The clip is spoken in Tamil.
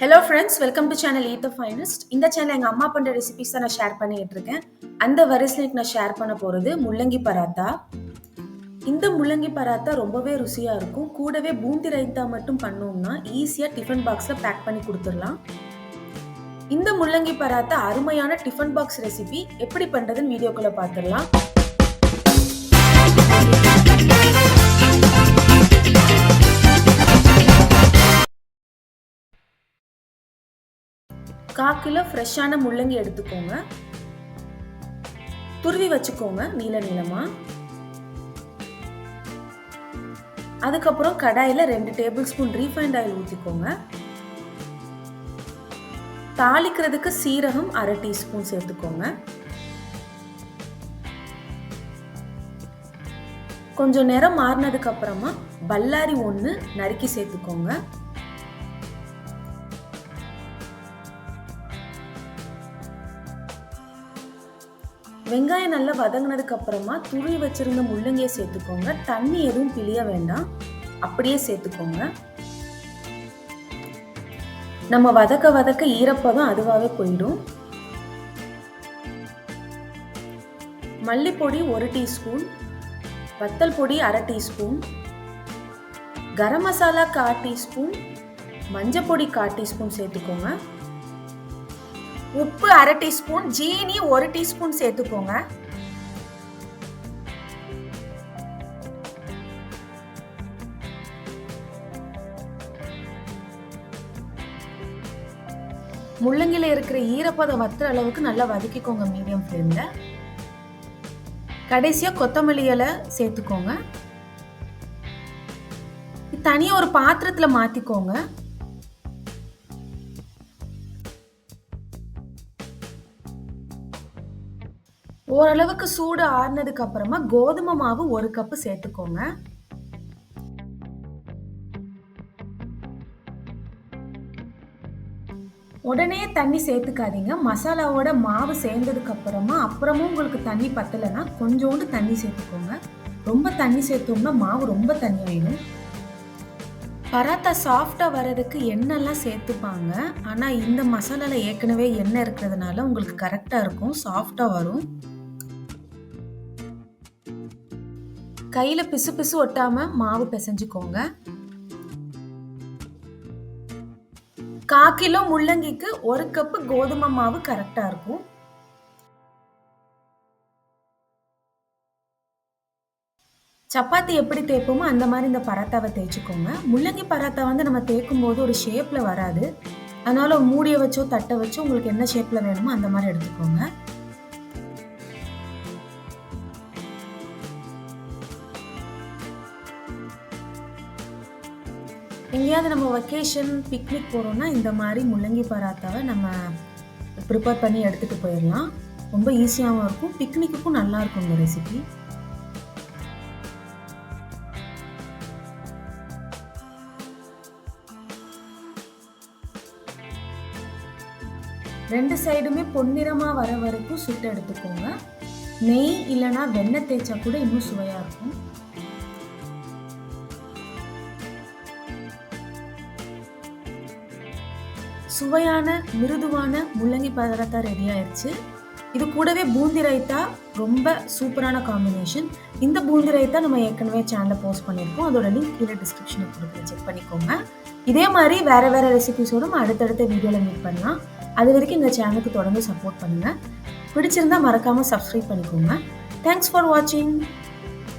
Hello friends welcome to channel eat finest இந்த சேனல் எங்கள் அம்மா பண்ணுற ரெசிபிஸ் தான் நான் ஷேர் பண்ணிகிட்டு இருக்கேன் அந்த வரிசைக்கு நான் ஷேர் பண்ண போகிறது முள்ளங்கி பராத்தா. இந்த முள்ளங்கி பராத்தா ரொம்பவே ருசியாக இருக்கும். கூடவே பூந்தி ரைத்தா மட்டும் பண்ணோம்னா ஈஸியாக டிஃபன் பாக்ஸில் பேக் பண்ணி கொடுத்துடலாம். இந்த முள்ளங்கி பராத்தா அருமையான டிஃபன் பாக்ஸ் ரெசிபி எப்படி பண்ணுறதுன்னு வீடியோக்குள்ளே பார்த்துடலாம். கா கிலோ ஃப்ரெஷ்ஷான முள்ளங்கி எடுத்துக்கோங்க. துருவி வச்சுக்கோங்க நீல நீளமா. அதுக்கப்புறம் கடாயில் ரெண்டு டேபிள் ஸ்பூன் ரீஃபைண்ட் ஆயில் ஊற்றிக்கோங்க தாளிக்கிறதுக்கு சீரகம் அரை டீஸ்பூன் சேர்த்துக்கோங்க. கொஞ்சம் நேரம் மாறினதுக்கு அப்புறமா பல்லாரி ஒன்று நறுக்கி சேர்த்துக்கோங்க. வெங்காயம் நல்லா வதங்கினதுக்கு அப்புறமா துருவி வச்சிருந்த முள்ளங்கியை சேர்த்துக்கோங்க. தண்ணி எதுவும் பிழிய வேண்டாம். அப்படியே சேர்த்துக்கோங்க. நம்ம வதக்க வதக்க ஈரப்பதம் அதுவாகவே போயிடும். மல்லிப்பொடி ஒரு டீஸ்பூன். வத்தல் பொடி அரை டீஸ்பூன். கரம் மசாலா கால் டீஸ்பூன். மஞ்சள் பொடி கால் டீஸ்பூன் சேர்த்துக்கோங்க. உப்பு அரை டீஸ்பூன் ஜீனி ஒரு டீஸ்பூன் சேர்த்துக்கோங்க. முள்ளங்கில இருக்கிற ஈரப்பதம் வத்துற அளவுக்கு நல்லா வதக்கிக்கோங்க மீடியம் ஃப்ளேம்ல கடைசியா கொத்தமல்லி இலை சேர்த்துக்கோங்க. தனியா ஒரு பாத்திரத்துல மாத்திக்கோங்க. ஓரளவுக்கு சூடு ஆறினதுக்கு அப்புறமா கோதுமை மாவு ஒரு கப்பு சேர்த்துக்கோங்க. உடனே தண்ணி சேர்த்துக்காதீங்க. மசாலாவோட மாவு சேர்ந்ததுக்கு அப்புறமா அப்புறமும் உங்களுக்கு தண்ணி பத்தலைன்னா கொஞ்சோண்டு தண்ணி சேர்த்துக்கோங்க. ரொம்ப தண்ணி சேர்த்தோம்னா மாவு ரொம்ப தண்ணி ஆயிடும். பராத்தா சாஃப்டாக வர்றதுக்கு எண்ணெய்லாம் சேர்த்துப்பாங்க. ஆனால் இந்த மசாலாவில் ஏற்கனவே எண்ணெய் இருக்கிறதுனால உங்களுக்கு கரெக்டாக இருக்கும். சாஃப்டாக வரும். கையில் பிசு பிசு ஒட்டாமல் மாவு பிசைஞ்சுக்கோங்க. கா கிலோ முள்ளங்கிக்கு ஒரு கப்பு கோதுமை மாவு கரெக்டாக இருக்கும். சப்பாத்தி எப்படி தேய்ப்போமோ அந்த மாதிரி இந்த பராத்தாவை தேய்ச்சிக்கோங்க. முள்ளங்கி பராத்தா வந்து நம்ம தேய்க்கும் போது ஒரு ஷேப்பில் வராது. அதனால மூடியை வச்சோ தட்டை வச்சோ உங்களுக்கு என்ன ஷேப்பில் வேணுமோ அந்த மாதிரி எடுத்துக்கோங்க. எங்கேயாவது நம்ம வெக்கேஷன் பிக்னிக் போகிறோம்னா இந்த மாதிரி முள்ளங்கி பராத்தாவை நம்ம ப்ரிப்பேர் பண்ணி எடுத்துகிட்டு போயிடலாம். ரொம்ப ஈஸியாகவும் இருக்கும். பிக்னிக்குக்கும் நல்லா இருக்கும் இந்த ரெசிபி ரெண்டு சைடுமே பொன்னிறமாக வர வரைக்கும் சுட்டு எடுத்துக்கோங்க. நெய் இல்லைனா வெண்ணெய் தேய்ச்சா கூட இன்னும் சுவையாக இருக்கும். சுவையான மிருதுவான முள்ளங்கி பதார்த்தா ரெடி ஆயிடுச்சு இது கூடவே பூந்தி ரைத்தா ரொம்ப சூப்பரான காம்பினேஷன் இந்த பூந்தி ரைத்தா நம்ம ஏற்கனவே சேனலில் போஸ்ட் பண்ணியிருக்கோம். அதோட லிங்க் கீழே டிஸ்கிரிப்ஷனில் கொடுக்குறேன் செக் பண்ணிக்கோங்க. இதே மாதிரி வேறு வேறு ரெசிபிஸோடும் அடுத்தடுத்த வீடியோவில் மீட் பண்ணலாம். அது வரைக்கும் இந்த சேனலுக்கு தொடர்ந்து சப்போர்ட் பண்ணுங்கள் பிடிச்சிருந்தா மறக்காமல் சப்ஸ்கிரைப் பண்ணிக்கோங்க. தேங்க்ஸ் ஃபார் வாட்சிங்